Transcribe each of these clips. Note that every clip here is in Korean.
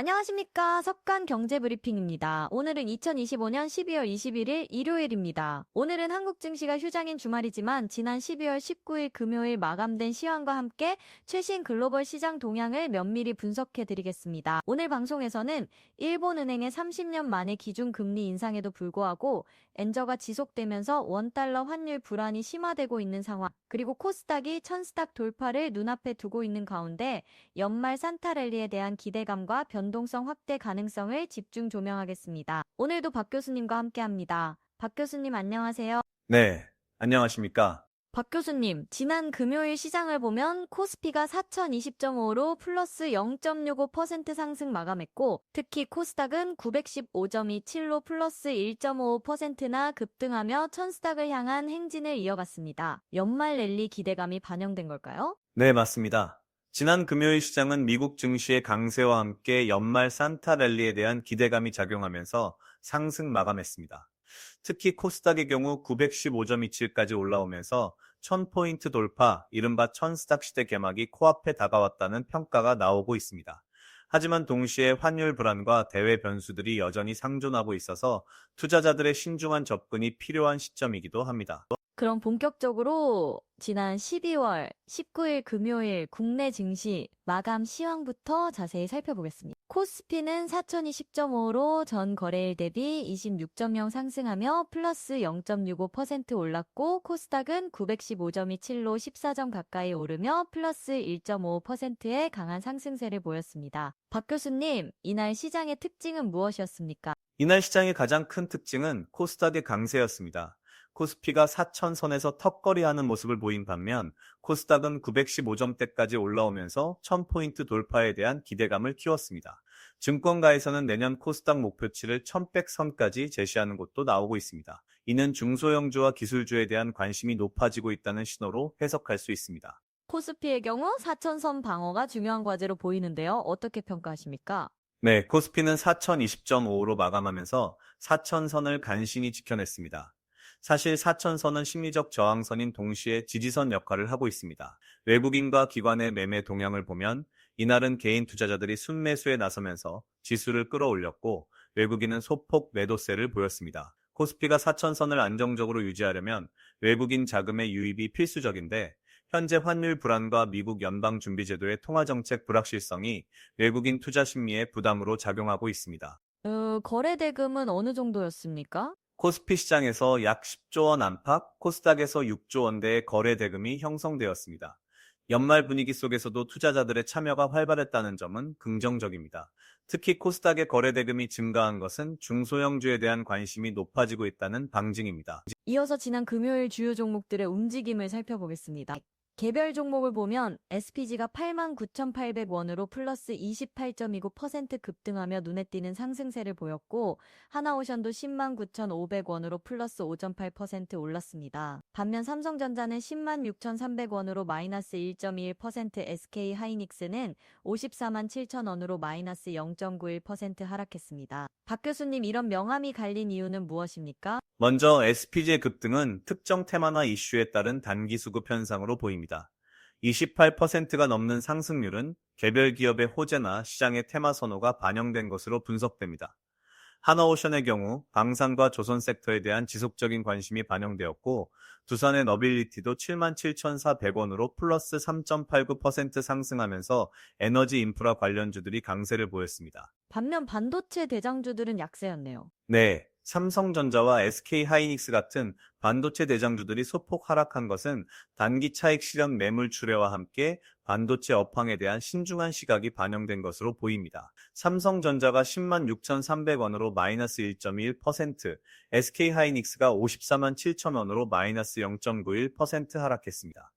안녕하십니까. 석간 경제 브리핑입니다. 오늘은 2025년 12월 21일 일요일입니다. 오늘은 한국 증시가 휴장인 주말이지만 지난 12월 19일 금요일 마감된 시황과 함께 최신 글로벌 시장 동향을 면밀히 분석해 드리겠습니다. 오늘 방송에서는 일본은행의 30년 만에 기준 금리 인상에도 불구하고 엔저가 지속되면서 원달러 환율 불안이 심화되고 있는 상황, 그리고 코스닥이 천스닥 돌파를 눈앞에 두고 있는 가운데 연말 산타랠리에 대한 기대감과 변 동성 확대 가능성을 집중 조명하겠습니다. 오늘도 박 교수님과 함께 합니다. 박 교수님 안녕하세요. 네, 안녕하십니까. 박 교수님, 지난 금요일 시장을 보면 코스피가 4020.5로 플러스 0.65% 상승 마감했고, 특히 코스닥은 915.27로 플러스 1.55%나 급등하며 천스닥을 향한 행진을 이어갔습니다. 연말 랠리 기대감이 반영된 걸까요? 네, 맞습니다. 지난 금요일 시장은 미국 증시의 강세와 함께 연말 산타 랠리에 대한 기대감이 작용하면서 상승 마감했습니다. 특히 코스닥의 경우 915.27까지 올라오면서 1000포인트 돌파, 이른바 천스닥 시대 개막이 코앞에 다가왔다는 평가가 나오고 있습니다. 하지만 동시에 환율 불안과 대외 변수들이 여전히 상존하고 있어서 투자자들의 신중한 접근이 필요한 시점이기도 합니다. 그럼 본격적으로 지난 12월 19일 금요일 국내 증시 마감 시황부터 자세히 살펴보겠습니다. 코스피는 4020.5로 전 거래일 대비 26.0 상승하며 플러스 0.65% 올랐고 코스닥은 915.27로 14점 가까이 오르며 플러스 1.5%의 강한 상승세를 보였습니다. 박 교수님, 이날 시장의 특징은 무엇이었습니까? 이날 시장의 가장 큰 특징은 코스닥의 강세였습니다. 코스피가 4천선에서 턱걸이하는 모습을 보인 반면 코스닥은 915점대까지 올라오면서 1000포인트 돌파에 대한 기대감을 키웠습니다. 증권가에서는 내년 코스닥 목표치를 1100선까지 제시하는 곳도 나오고 있습니다. 이는 중소형주와 기술주에 대한 관심이 높아지고 있다는 신호로 해석할 수 있습니다. 코스피의 경우 4천선 방어가 중요한 과제로 보이는데요. 어떻게 평가하십니까? 네, 코스피는 4020.5로 마감하면서 4000선을 간신히 지켜냈습니다. 사실 4천선은 심리적 저항선인 동시에 지지선 역할을 하고 있습니다. 외국인과 기관의 매매 동향을 보면 이날은 개인 투자자들이 순매수에 나서면서 지수를 끌어올렸고 외국인은 소폭 매도세를 보였습니다. 코스피가 4천선을 안정적으로 유지하려면 외국인 자금의 유입이 필수적인데 현재 환율 불안과 미국 연방준비제도의 통화정책 불확실성이 외국인 투자 심리에 부담으로 작용하고 있습니다. 어, 거래 대금은 어느 정도였습니까? 코스피 시장에서 약 10조 원 안팎, 코스닥에서 6조 원대의 거래 대금이 형성되었습니다. 연말 분위기 속에서도 투자자들의 참여가 활발했다는 점은 긍정적입니다. 특히 코스닥의 거래 대금이 증가한 것은 중소형주에 대한 관심이 높아지고 있다는 방증입니다. 이어서 지난 금요일 주요 종목들의 움직임을 살펴보겠습니다. 개별 종목을 보면 SPG가 89,800원으로 플러스 28.29% 급등하며 눈에 띄는 상승세를 보였고 하나오션도 109,500원으로 플러스 5.8% 올랐습니다. 반면 삼성전자는 106,300원으로 마이너스 1.21% SK 하이닉스는 54만 7천원으로 마이너스 0.91% 하락했습니다. 박 교수님 이런 명암이 갈린 이유는 무엇입니까? 먼저 SPG의 급등은 특정 테마나 이슈에 따른 단기 수급 현상으로 보입니다. 28%가 넘는 상승률은 개별 기업의 호재나 시장의 테마 선호가 반영된 것으로 분석됩니다. 하나오션의 경우 방산과 조선 섹터에 대한 지속적인 관심이 반영되었고 두산의 너빌리티도 77,400원으로 플러스 3.89% 상승하면서 에너지 인프라 관련주들이 강세를 보였습니다. 반면 반도체 대장주들은 약세였네요. 네, 삼성전자와 SK 하이닉스 같은 반도체 대장주들이 소폭 하락한 것은 단기 차익 실현 매물 출회와 함께 반도체 업황에 대한 신중한 시각이 반영된 것으로 보입니다. 삼성전자가 10만 6,300원으로 마이너스 1.1%, SK 하이닉스가 54만 7천원으로 마이너스 0.91% 하락했습니다.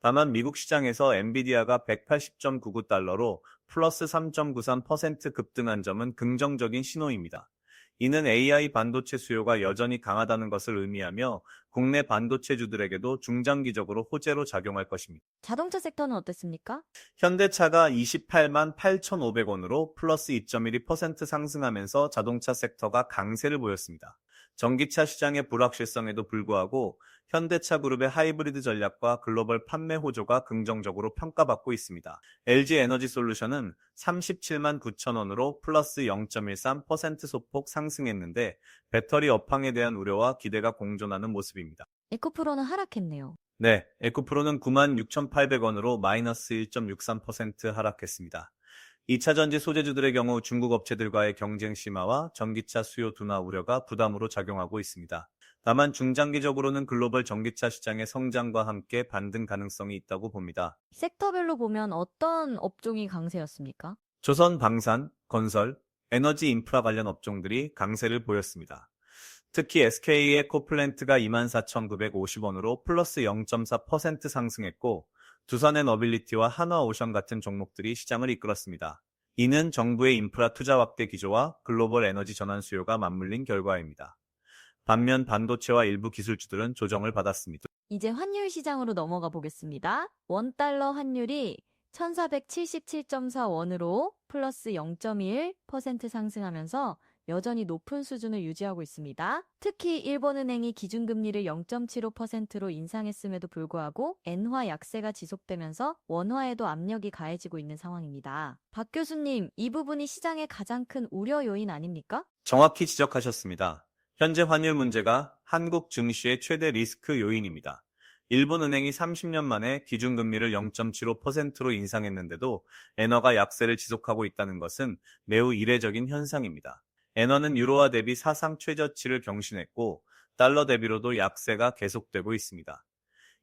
다만 미국 시장에서 엔비디아가 180.99달러로 플러스 3.93% 급등한 점은 긍정적인 신호입니다. 이는 AI 반도체 수요가 여전히 강하다는 것을 의미하며 국내 반도체주들에게도 중장기적으로 호재로 작용할 것입니다. 자동차 섹터는 어땠습니까? 현대차가 28만 8,500원으로 플러스 2.12% 상승하면서 자동차 섹터가 강세를 보였습니다. 전기차 시장의 불확실성에도 불구하고 현대차 그룹의 하이브리드 전략과 글로벌 판매 호조가 긍정적으로 평가받고 있습니다. LG 에너지 솔루션은 37만 9천 원으로 플러스 0.13% 소폭 상승했는데 배터리 업황에 대한 우려와 기대가 공존하는 모습입니다. 에코프로는 하락했네요. 네, 에코프로는 96,800원으로 마이너스 1.63% 하락했습니다. 2차 전지 소재주들의 경우 중국 업체들과의 경쟁 심화와 전기차 수요 둔화 우려가 부담으로 작용하고 있습니다. 다만 중장기적으로는 글로벌 전기차 시장의 성장과 함께 반등 가능성이 있다고 봅니다. 섹터별로 보면 어떤 업종이 강세였습니까? 조선 방산, 건설, 에너지 인프라 관련 업종들이 강세를 보였습니다. 특히 SK의 코플랜트가 24,950원으로 플러스 0.4% 상승했고 두산의 너빌리티와 한화오션 같은 종목들이 시장을 이끌었습니다. 이는 정부의 인프라 투자 확대 기조와 글로벌 에너지 전환 수요가 맞물린 결과입니다. 반면 반도체와 일부 기술주들은 조정을 받았습니다. 이제 환율 시장으로 넘어가 보겠습니다. 원달러 환율이 1477.4원으로 플러스 0.1% 상승하면서 여전히 높은 수준을 유지하고 있습니다. 특히 일본은행이 기준금리를 0.75%로 인상했음에도 불구하고 엔화 약세가 지속되면서 원화에도 압력이 가해지고 있는 상황입니다. 박 교수님, 이 부분이 시장의 가장 큰 우려 요인 아닙니까? 정확히 지적하셨습니다. 현재 환율 문제가 한국 증시의 최대 리스크 요인입니다. 일본은행이 30년 만에 기준금리를 0.75%로 인상했는데도 엔화가 약세를 지속하고 있다는 것은 매우 이례적인 현상입니다. 엔화는 유로화 대비 사상 최저치를 경신했고 달러 대비로도 약세가 계속되고 있습니다.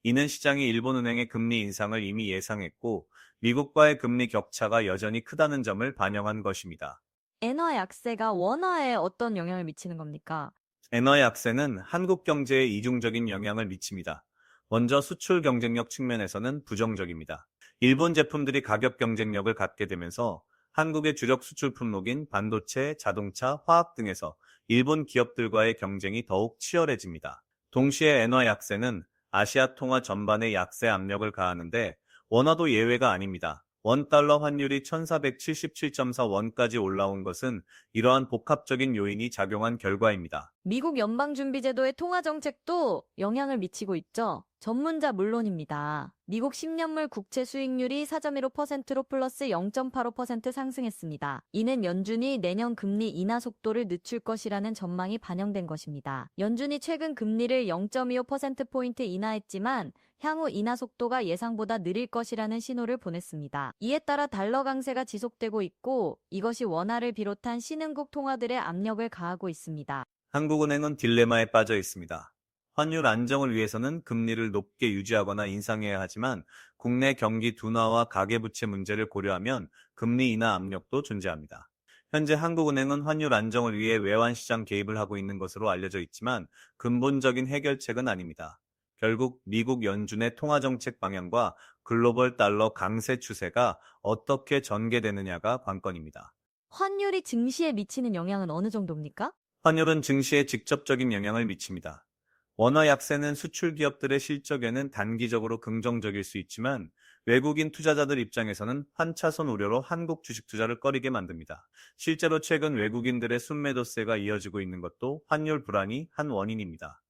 이는 시장이 일본은행의 금리 인상을 이미 예상했고 미국과의 금리 격차가 여전히 크다는 점을 반영한 것입니다. 엔화 약세가 원화에 어떤 영향을 미치는 겁니까? 엔화 약세는 한국 경제에 이중적인 영향을 미칩니다. 먼저 수출 경쟁력 측면에서는 부정적입니다. 일본 제품들이 가격 경쟁력을 갖게 되면서 한국의 주력 수출 품목인 반도체, 자동차, 화학 등에서 일본 기업들과의 경쟁이 더욱 치열해집니다. 동시에 엔화 약세는 아시아 통화 전반에 약세 압력을 가하는데 원화도 예외가 아닙니다. 원달러 환율이 1477.4원까지 올라온 것은 이러한 복합적인 요인이 작용한 결과입니다. 미국 연방준비제도의 통화 정책도 영향을 미치고 있죠. 전문자 물론입니다. 미국 10년물 국채 수익률이 4.15%로 플러스 0.85% 상승했습니다. 이는 연준이 내년 금리 인하 속도를 늦출 것이라는 전망이 반영된 것입니다. 연준이 최근 금리를 0.25%포인트 인하했지만 향후 인하 속도가 예상보다 느릴 것이라는 신호를 보냈습니다. 이에 따라 달러 강세가 지속되고 있고 이것이 원화를 비롯한 신흥국 통화들의 압력을 가하고 있습니다. 한국은행은 딜레마에 빠져 있습니다. 환율 안정을 위해서는 금리를 높게 유지하거나 인상해야 하지만 국내 경기 둔화와 가계부채 문제를 고려하면 금리 인하 압력도 존재합니다. 현재 한국은행은 환율 안정을 위해 외환 시장 개입을 하고 있는 것으로 알려져 있지만 근본적인 해결책은 아닙니다. 결국 미국 연준의 통화정책 방향과 글로벌 달러 강세 추세가 어떻게 전개되느냐가 관건입니다. 환율이 증시에 미치는 영향은 어느 정도입니까? 환율은 증시에 직접적인 영향을 미칩니다. 원화 약세는 수출 기업들의 실적에는 단기적으로 긍정적일 수 있지만 외국인 투자자들 입장에서는 환차손 우려로 한국 주식 투자를 꺼리게 만듭니다. 실제로 최근 외국인들의 순매도세가 이어지고 있는 것도 환율 불안이 한 원인입니다.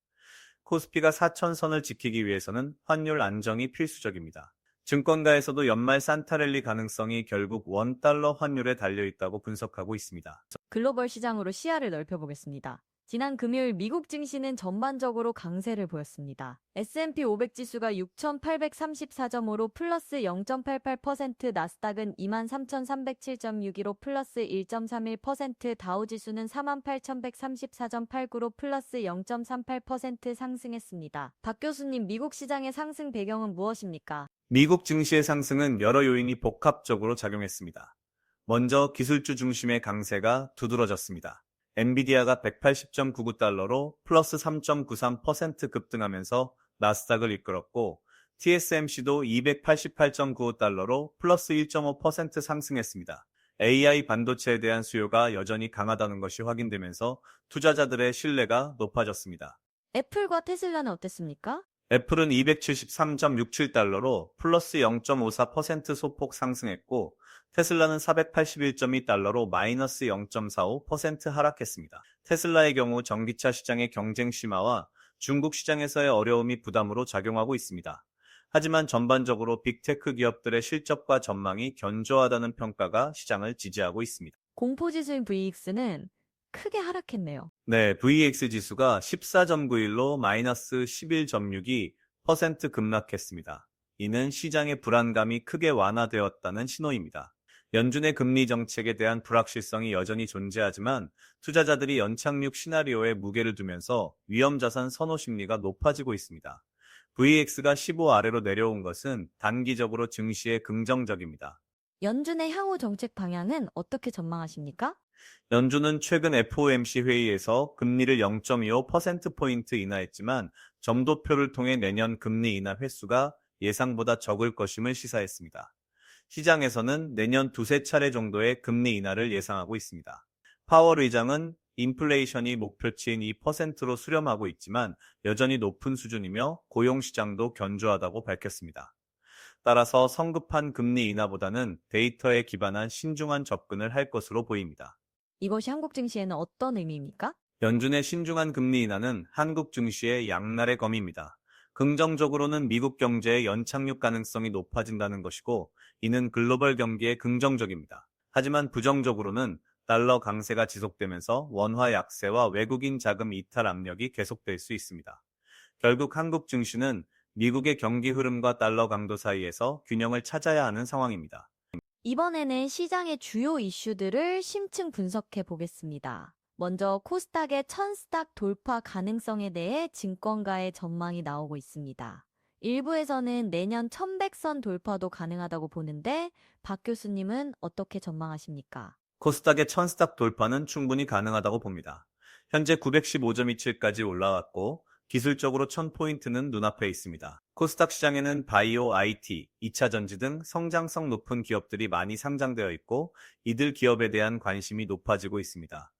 코스피가 4천선을 지키기 위해서는 환율 안정이 필수적입니다. 증권가에서도 연말 산타랠리 가능성이 결국 원달러 환율에 달려 있다고 분석하고 있습니다. 글로벌 시장으로 시야를 넓혀보겠습니다. 지난 금요일 미국 증시는 전반적으로 강세를 보였습니다. S&P 500 지수가 6,834점으로 플러스 0.88%, 나스닥은 23,307.62로 플러스 1.31%, 다우 지수는 48,134.89로 플러스 0.38% 상승했습니다. 박 교수님, 미국 시장의 상승 배경은 무엇입니까? 미국 증시의 상승은 여러 요인이 복합적으로 작용했습니다. 먼저 기술주 중심의 강세가 두드러졌습니다. 엔비디아가 180.99달러로 플러스 3.93% 급등하면서 나스닥을 이끌었고 TSMC도 288.95달러로 플러스 1.5% 상승했습니다. AI 반도체에 대한 수요가 여전히 강하다는 것이 확인되면서 투자자들의 신뢰가 높아졌습니다. 애플과 테슬라는 어땠습니까? 애플은 273.67달러로 플러스 0.54% 소폭 상승했고 테슬라는 481.2달러로 마이너스 0.45% 하락했습니다. 테슬라의 경우 전기차 시장의 경쟁 심화와 중국 시장에서의 어려움이 부담으로 작용하고 있습니다. 하지만 전반적으로 빅테크 기업들의 실적과 전망이 견조하다는 평가가 시장을 지지하고 있습니다. 공포지수인 VX는 크게 하락했네요. 네, VX 지수가 14.91로 마이너스 11.6이 퍼센트 급락했습니다. 이는 시장의 불안감이 크게 완화되었다는 신호입니다. 연준의 금리 정책에 대한 불확실성이 여전히 존재하지만 투자자들이 연착륙 시나리오에 무게를 두면서 위험 자산 선호 심리가 높아지고 있습니다. VX가 15 아래로 내려온 것은 단기적으로 증시에 긍정적입니다. 연준의 향후 정책 방향은 어떻게 전망하십니까? 연준은 최근 FOMC 회의에서 금리를 0.25%포인트 인하했지만 점도표를 통해 내년 금리 인하 횟수가 예상보다 적을 것임을 시사했습니다. 시장에서는 내년 두세 차례 정도의 금리 인하를 예상하고 있습니다. 파월 의장은 인플레이션이 목표치인 2%로 수렴하고 있지만 여전히 높은 수준이며 고용시장도 견조하다고 밝혔습니다. 따라서 성급한 금리 인하보다는 데이터에 기반한 신중한 접근을 할 것으로 보입니다. 이것이 한국 증시에는 어떤 의미입니까? 연준의 신중한 금리 인하는 한국 증시의 양날의 검입니다. 긍정적으로는 미국 경제의 연착륙 가능성이 높아진다는 것이고, 이는 글로벌 경기에 긍정적입니다. 하지만 부정적으로는 달러 강세가 지속되면서 원화 약세와 외국인 자금 이탈 압력이 계속될 수 있습니다. 결국 한국 증시는 미국의 경기 흐름과 달러 강도 사이에서 균형을 찾아야 하는 상황입니다. 이번에는 시장의 주요 이슈들을 심층 분석해 보겠습니다. 먼저 코스닥의 천스닥 돌파 가능성에 대해 증권가의 전망이 나오고 있습니다. 일부에서는 내년 1100선 돌파도 가능하다고 보는데 박 교수님은 어떻게 전망하십니까? 코스닥의 천스닥 돌파는 충분히 가능하다고 봅니다. 현재 915.27까지 올라왔고 기술적으로 1000포인트는 눈앞에 있습니다. 코스닥 시장에는 바이오, IT, 2차 전지 등 성장성 높은 기업들이 많이 상장되어 있고 이들 기업에 대한 관심이 높아지고 있습니다.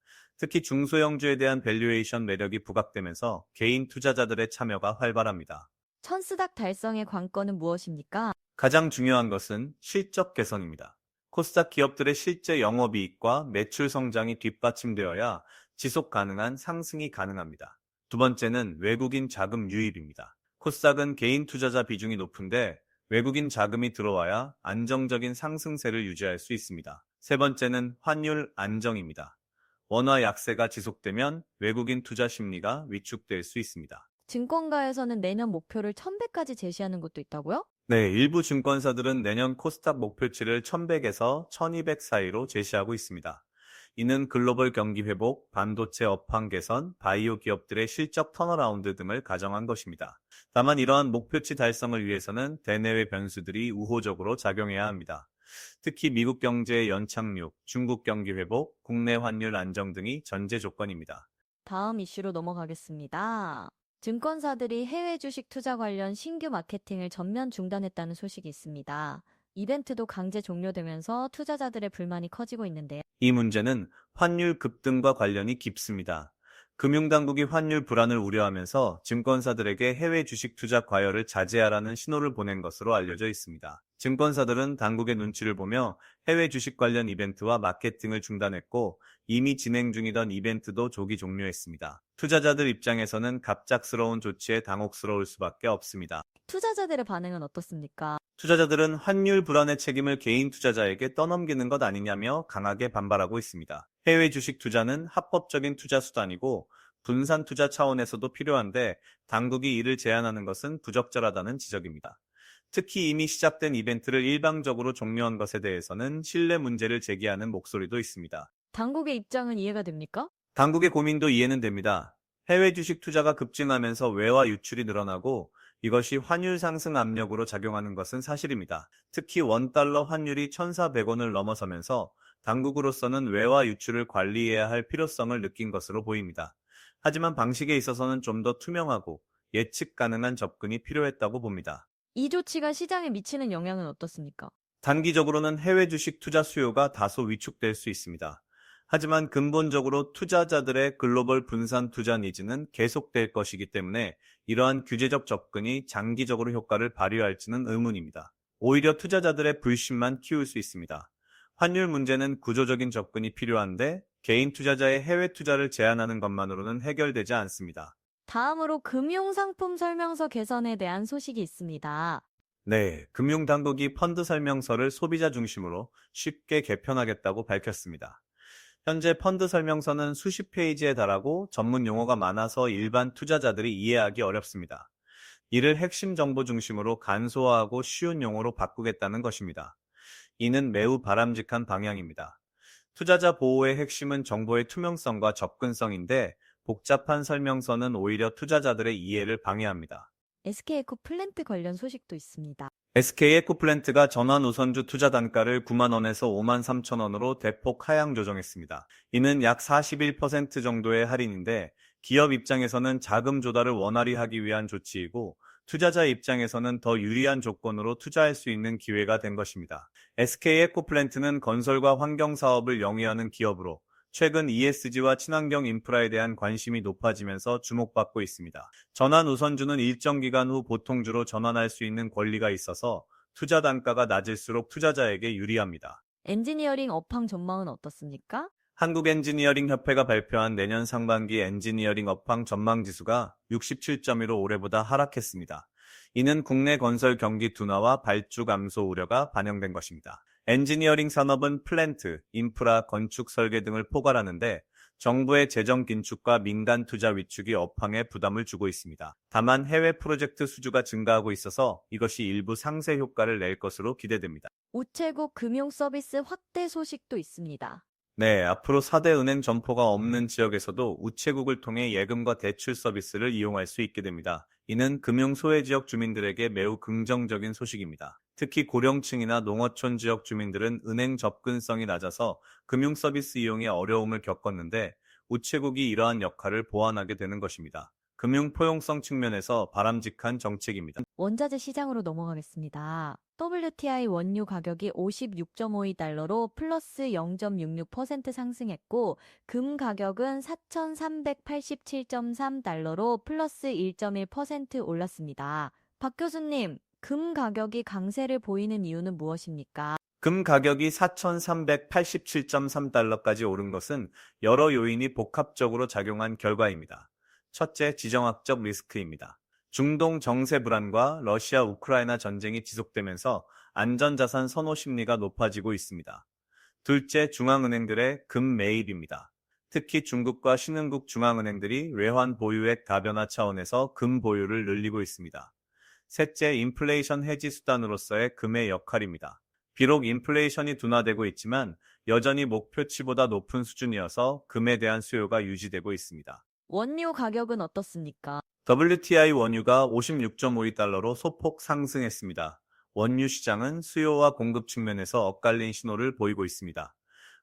특히 중소형주에 대한 밸류에이션 매력이 부각되면서 개인 투자자들의 참여가 활발합니다. 천스닥 달성의 관건은 무엇입니까? 가장 중요한 것은 실적 개선입니다. 코스닥 기업들의 실제 영업이익과 매출 성장이 뒷받침되어야 지속 가능한 상승이 가능합니다. 두 번째는 외국인 자금 유입입니다. 코스닥은 개인 투자자 비중이 높은데 외국인 자금이 들어와야 안정적인 상승세를 유지할 수 있습니다. 세 번째는 환율 안정입니다. 원화 약세가 지속되면 외국인 투자 심리가 위축될 수 있습니다. 증권가에서는 내년 목표를 1100까지 제시하는 것도 있다고요? 네, 일부 증권사들은 내년 코스닥 목표치를 1100에서 1200 사이로 제시하고 있습니다. 이는 글로벌 경기 회복, 반도체 업황 개선, 바이오 기업들의 실적 턴어라운드 등을 가정한 것입니다. 다만 이러한 목표치 달성을 위해서는 대내외 변수들이 우호적으로 작용해야 합니다. 특히 미국 경제의 연착륙, 중국 경기 회복, 국내 환율 안정 등이 전제 조건입니다. 다음 이슈로 넘어가겠습니다. 증권사들이 해외 주식 투자 관련 신규 마케팅을 전면 중단했다는 소식이 있습니다. 이벤트도 강제 종료되면서 투자자들의 불만이 커지고 있는데요. 이 문제는 환율 급등과 관련이 깊습니다. 금융당국이 환율 불안을 우려하면서 증권사들에게 해외 주식 투자 과열을 자제하라는 신호를 보낸 것으로 알려져 있습니다. 증권사들은 당국의 눈치를 보며 해외 주식 관련 이벤트와 마케팅을 중단했고 이미 진행 중이던 이벤트도 조기 종료했습니다. 투자자들 입장에서는 갑작스러운 조치에 당혹스러울 수밖에 없습니다. 투자자들의 반응은 어떻습니까? 투자자들은 환율 불안의 책임을 개인 투자자에게 떠넘기는 것 아니냐며 강하게 반발하고 있습니다. 해외 주식 투자는 합법적인 투자 수단이고 분산 투자 차원에서도 필요한데 당국이 이를 제한하는 것은 부적절하다는 지적입니다. 특히 이미 시작된 이벤트를 일방적으로 종료한 것에 대해서는 신뢰 문제를 제기하는 목소리도 있습니다. 당국의 입장은 이해가 됩니까? 당국의 고민도 이해는 됩니다. 해외 주식 투자가 급증하면서 외화 유출이 늘어나고 이것이 환율 상승 압력으로 작용하는 것은 사실입니다. 특히 원달러 환율이 1,400원을 넘어서면서 당국으로서는 외화 유출을 관리해야 할 필요성을 느낀 것으로 보입니다. 하지만 방식에 있어서는 좀 더 투명하고 예측 가능한 접근이 필요했다고 봅니다. 이 조치가 시장에 미치는 영향은 어떻습니까? 단기적으로는 해외 주식 투자 수요가 다소 위축될 수 있습니다. 하지만 근본적으로 투자자들의 글로벌 분산 투자 니즈는 계속될 것이기 때문에 이러한 규제적 접근이 장기적으로 효과를 발휘할지는 의문입니다. 오히려 투자자들의 불신만 키울 수 있습니다. 환율 문제는 구조적인 접근이 필요한데 개인 투자자의 해외 투자를 제한하는 것만으로는 해결되지 않습니다. 다음으로 금융상품 설명서 개선에 대한 소식이 있습니다. 네, 금융당국이 펀드 설명서를 소비자 중심으로 쉽게 개편하겠다고 밝혔습니다. 현재 펀드 설명서는 수십 페이지에 달하고 전문 용어가 많아서 일반 투자자들이 이해하기 어렵습니다. 이를 핵심 정보 중심으로 간소화하고 쉬운 용어로 바꾸겠다는 것입니다. 이는 매우 바람직한 방향입니다. 투자자 보호의 핵심은 정보의 투명성과 접근성인데 복잡한 설명서는 오히려 투자자들의 이해를 방해합니다. SK에코 플랜트 관련 소식도 있습니다. SK 에코플랜트가 전환 우선주 투자 단가를 9만 원에서 5만 3천 원으로 대폭 하향 조정했습니다. 이는 약 41% 정도의 할인인데 기업 입장에서는 자금 조달을 원활히 하기 위한 조치이고 투자자 입장에서는 더 유리한 조건으로 투자할 수 있는 기회가 된 것입니다. SK 에코플랜트는 건설과 환경 사업을 영위하는 기업으로 최근 ESG와 친환경 인프라에 대한 관심이 높아지면서 주목받고 있습니다. 전환 우선주는 일정 기간 후 보통주로 전환할 수 있는 권리가 있어서 투자 단가가 낮을수록 투자자에게 유리합니다. 엔지니어링 업황 전망은 어떻습니까? 한국 엔지니어링 협회가 발표한 내년 상반기 엔지니어링 업황 전망 지수가 67.1로 올해보다 하락했습니다. 이는 국내 건설 경기 둔화와 발주 감소 우려가 반영된 것입니다. 엔지니어링 산업은 플랜트, 인프라, 건축 설계 등을 포괄하는데 정부의 재정 긴축과 민간 투자 위축이 업황에 부담을 주고 있습니다. 다만 해외 프로젝트 수주가 증가하고 있어서 이것이 일부 상세 효과를 낼 것으로 기대됩니다. 우체국 금융 서비스 확대 소식도 있습니다. 네, 앞으로 4대 은행 점포가 없는 지역에서도 우체국을 통해 예금과 대출 서비스를 이용할 수 있게 됩니다. 이는 금융 소외 지역 주민들에게 매우 긍정적인 소식입니다. 특히 고령층이나 농어촌 지역 주민들은 은행 접근성이 낮아서 금융 서비스 이용에 어려움을 겪었는데 우체국이 이러한 역할을 보완하게 되는 것입니다. 금융 포용성 측면에서 바람직한 정책입니다. 원자재 시장으로 넘어가겠습니다. WTI 원유 가격이 56.52달러로 플러스 0.66% 상승했고, 금 가격은 4,387.3달러로 플러스 1.1% 올랐습니다. 박 교수님, 금 가격이 강세를 보이는 이유는 무엇입니까? 금 가격이 4,387.3달러까지 오른 것은 여러 요인이 복합적으로 작용한 결과입니다. 첫째, 지정학적 리스크입니다. 중동 정세 불안과 러시아 우크라이나 전쟁이 지속되면서 안전자산 선호 심리가 높아지고 있습니다. 둘째, 중앙은행들의 금 매입입니다. 특히 중국과 신흥국 중앙은행들이 외환 보유액 다변화 차원에서 금 보유를 늘리고 있습니다. 셋째, 인플레이션 해지 수단으로서의 금의 역할입니다. 비록 인플레이션이 둔화되고 있지만 여전히 목표치보다 높은 수준이어서 금에 대한 수요가 유지되고 있습니다. 원유 가격은 어떻습니까? WTI 원유가 56.52달러로 소폭 상승했습니다. 원유 시장은 수요와 공급 측면에서 엇갈린 신호를 보이고 있습니다.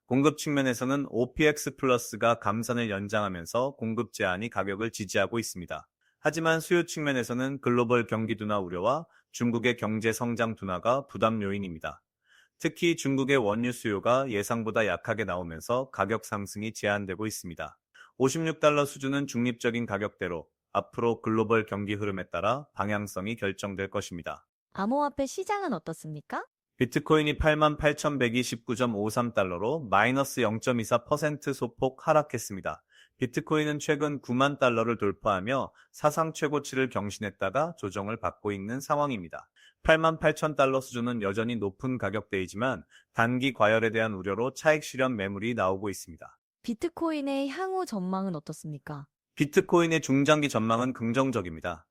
공급 측면에서는 OPX 플러스가 감산을 연장하면서 공급 제한이 가격을 지지하고 있습니다. 하지만 수요 측면에서는 글로벌 경기 둔화 우려와 중국의 경제 성장 둔화가 부담 요인입니다. 특히 중국의 원유 수요가 예상보다 약하게 나오면서 가격 상승이 제한되고 있습니다. 56달러 수준은 중립적인 가격대로 앞으로 글로벌 경기 흐름에 따라 방향성이 결정될 것입니다. 암호화폐 시장은 어떻습니까? 비트코인이 88,129.53달러로 마이너스 0.24% 소폭 하락했습니다. 비트코인은 최근 9만 달러를 돌파하며 사상 최고치를 경신했다가 조정을 받고 있는 상황입니다. 8만 8천 달러 수준은 여전히 높은 가격대이지만 단기 과열에 대한 우려로 차익 실현 매물이 나오고 있습니다. 비트코인의 향후 전망은 어떻습니까? 비트코인의 중장기 전망은 긍정적입니다.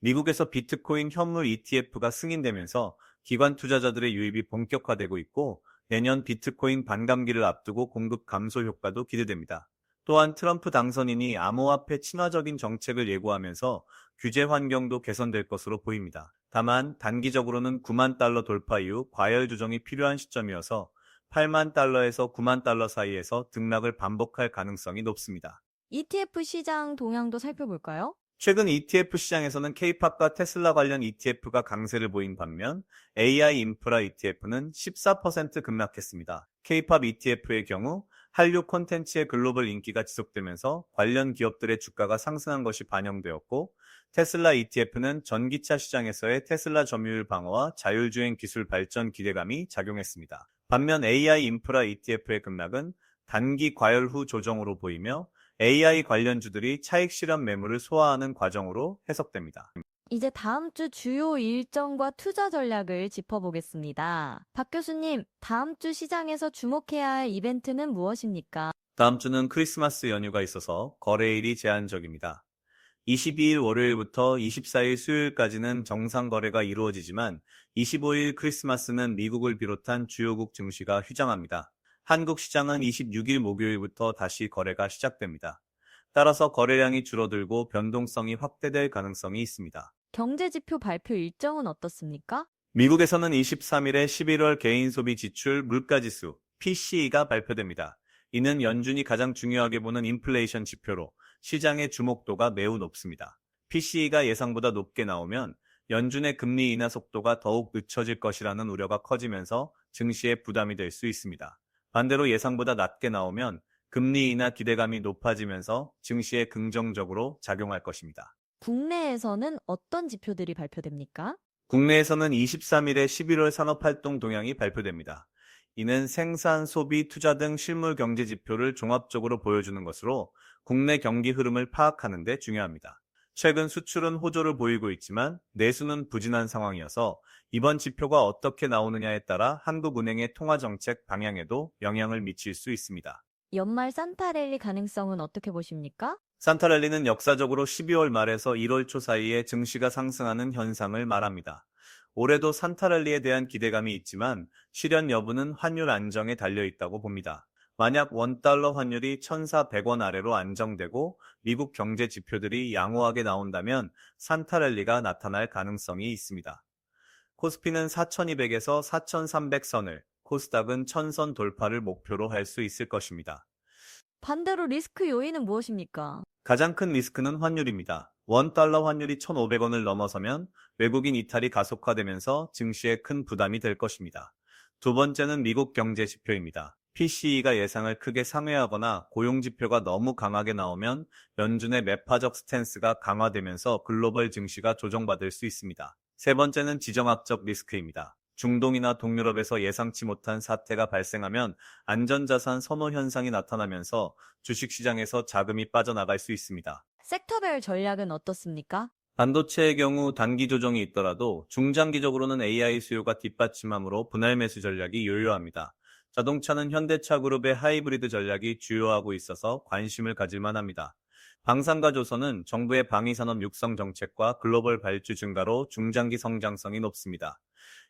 미국에서 비트코인 현물 ETF가 승인되면서 기관 투자자들의 유입이 본격화되고 있고 내년 비트코인 반감기를 앞두고 공급 감소 효과도 기대됩니다. 또한 트럼프 당선인이 암호화폐 친화적인 정책을 예고하면서 규제 환경도 개선될 것으로 보입니다. 다만 단기적으로는 9만 달러 돌파 이후 과열 조정이 필요한 시점이어서 8만 달러에서 9만 달러 사이에서 등락을 반복할 가능성이 높습니다. ETF 시장 동향도 살펴볼까요? 최근 ETF 시장에서는 K-팝과 테슬라 관련 ETF가 강세를 보인 반면 AI 인프라 ETF는 14% 급락했습니다. K-팝 ETF의 경우 한류 콘텐츠의 글로벌 인기가 지속되면서 관련 기업들의 주가가 상승한 것이 반영되었고 테슬라 ETF는 전기차 시장에서의 테슬라 점유율 방어와 자율주행 기술 발전 기대감이 작용했습니다. 반면 AI 인프라 ETF의 급락은 단기 과열 후 조정으로 보이며 AI 관련주들이 차익 실현 매물을 소화하는 과정으로 해석됩니다. 이제 다음 주 주요 일정과 투자 전략을 짚어보겠습니다. 박 교수님, 다음 주 시장에서 주목해야 할 이벤트는 무엇입니까? 다음 주는 크리스마스 연휴가 있어서 거래일이 제한적입니다. 22일 월요일부터 24일 수요일까지는 정상 거래가 이루어지지만 25일 크리스마스는 미국을 비롯한 주요국 증시가 휴장합니다. 한국 시장은 26일 목요일부터 다시 거래가 시작됩니다. 따라서 거래량이 줄어들고 변동성이 확대될 가능성이 있습니다. 경제지표 발표 일정은 어떻습니까? 미국에서는 23일에 11월 개인 소비 지출 물가지수 PCE가 발표됩니다. 이는 연준이 가장 중요하게 보는 인플레이션 지표로 시장의 주목도가 매우 높습니다. PCE가 예상보다 높게 나오면 연준의 금리 인하 속도가 더욱 늦춰질 것이라는 우려가 커지면서 증시에 부담이 될 수 있습니다. 반대로 예상보다 낮게 나오면 금리 인하 기대감이 높아지면서 증시에 긍정적으로 작용할 것입니다. 국내에서는 어떤 지표들이 발표됩니까? 국내에서는 23일에 11월 산업활동 동향이 발표됩니다. 이는 생산, 소비, 투자 등 실물 경제 지표를 종합적으로 보여주는 것으로 국내 경기 흐름을 파악하는 데 중요합니다. 최근 수출은 호조를 보이고 있지만 내수는 부진한 상황이어서 이번 지표가 어떻게 나오느냐에 따라 한국은행의 통화정책 방향에도 영향을 미칠 수 있습니다. 연말 산타랠리 가능성은 어떻게 보십니까? 산타랠리는 역사적으로 12월 말에서 1월 초 사이에 증시가 상승하는 현상을 말합니다. 올해도 산타랠리에 대한 기대감이 있지만 실현 여부는 환율 안정에 달려 있다고 봅니다. 만약 원달러 환율이 1,400원 아래로 안정되고 미국 경제 지표들이 양호하게 나온다면 산타랠리가 나타날 가능성이 있습니다. 코스피는 4,200에서 4,300선을, 코스닥은 1,000선 돌파를 목표로 할 수 있을 것입니다. 반대로 리스크 요인은 무엇입니까? 가장 큰 리스크는 환율입니다. 원달러 환율이 1,500원을 넘어서면 외국인 이탈이 가속화되면서 증시에 큰 부담이 될 것입니다. 두 번째는 미국 경제 지표입니다. PCE가 예상을 크게 상회하거나 고용 지표가 너무 강하게 나오면 연준의 매파적 스탠스가 강화되면서 글로벌 증시가 조정받을 수 있습니다. 세 번째는 지정학적 리스크입니다. 중동이나 동유럽에서 예상치 못한 사태가 발생하면 안전자산 선호 현상이 나타나면서 주식시장에서 자금이 빠져나갈 수 있습니다. 섹터별 전략은 어떻습니까? 반도체의 경우 단기 조정이 있더라도 중장기적으로는 AI 수요가 뒷받침함으로 분할 매수 전략이 유효합니다. 자동차는 현대차 그룹의 하이브리드 전략이 주요하고 있어서 관심을 가질 만 합니다. 방산과 조선은 정부의 방위산업 육성 정책과 글로벌 발주 증가로 중장기 성장성이 높습니다.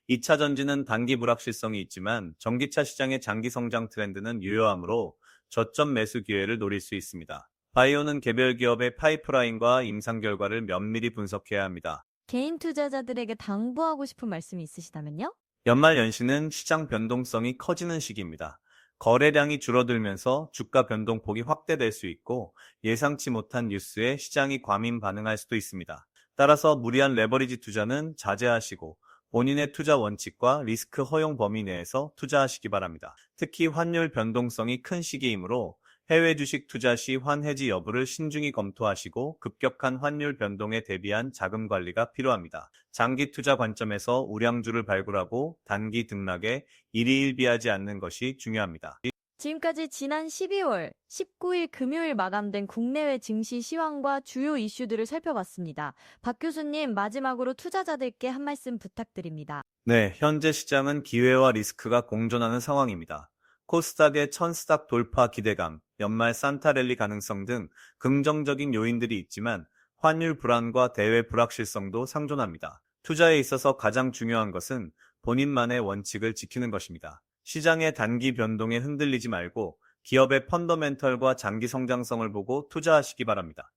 2차 전지는 단기 불확실성이 있지만 전기차 시장의 장기 성장 트렌드는 유효하므로 저점 매수 기회를 노릴 수 있습니다. 바이오는 개별 기업의 파이프라인과 임상 결과를 면밀히 분석해야 합니다. 개인 투자자들에게 당부하고 싶은 말씀이 있으시다면요? 연말 연시는 시장 변동성이 커지는 시기입니다. 거래량이 줄어들면서 주가 변동폭이 확대될 수 있고 예상치 못한 뉴스에 시장이 과민 반응할 수도 있습니다. 따라서 무리한 레버리지 투자는 자제하시고 본인의 투자 원칙과 리스크 허용 범위 내에서 투자하시기 바랍니다. 특히 환율 변동성이 큰 시기이므로 해외 주식 투자 시 환해지 여부를 신중히 검토하시고 급격한 환율 변동에 대비한 자금 관리가 필요합니다. 장기 투자 관점에서 우량주를 발굴하고 단기 등락에 일희일비하지 않는 것이 중요합니다. 지금까지 지난 12월 19일 금요일 마감된 국내외 증시 시황과 주요 이슈들을 살펴봤습니다. 박 교수님, 마지막으로 투자자들께 한 말씀 부탁드립니다. 네, 현재 시장은 기회와 리스크가 공존하는 상황입니다. 코스닥의 천스닥 돌파 기대감, 연말 산타랠리 가능성 등 긍정적인 요인들이 있지만 환율 불안과 대외 불확실성도 상존합니다. 투자에 있어서 가장 중요한 것은 본인만의 원칙을 지키는 것입니다. 시장의 단기 변동에 흔들리지 말고 기업의 펀더멘털과 장기 성장성을 보고 투자하시기 바랍니다.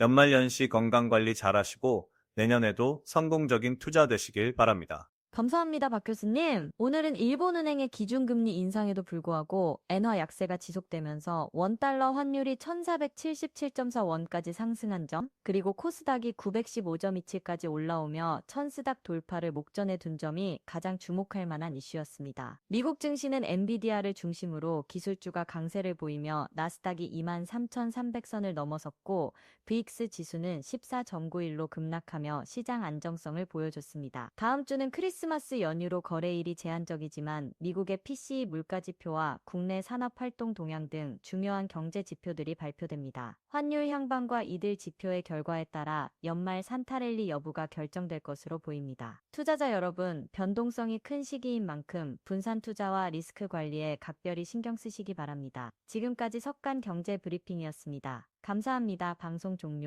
연말 연시 건강 관리 잘 하시고 내년에도 성공적인 투자 되시길 바랍니다. 감사합니다, 박 교수님. 오늘은 일본은행의 기준금리 인상에도 불구하고 엔화 약세가 지속되면서 원달러 환율이 1477.4원까지 상승한 점, 그리고 코스닥이 915.27까지 올라오며 천스닥 돌파를 목전에 둔 점이 가장 주목할 만한 이슈였습니다. 미국 증시는 엔비디아를 중심으로 기술주가 강세를 보이며 나스닥이 23,300선을 넘어섰고 VIX 지수는 14.91로 급락하며 시장 안정성을 보여줬습니다. 다음 주는 크리스마스 크리스마스 연휴로 거래일이 제한적이지만 미국의 PCE 물가지표와 국내 산업활동 동향 등 중요한 경제 지표들이 발표됩니다. 환율 향방과 이들 지표의 결과에 따라 연말 산타랠리 여부가 결정될 것으로 보입니다. 투자자 여러분, 변동성이 큰 시기인 만큼 분산 투자와 리스크 관리에 각별히 신경 쓰시기 바랍니다. 지금까지 석간 경제 브리핑이었습니다. 감사합니다. 방송 종료.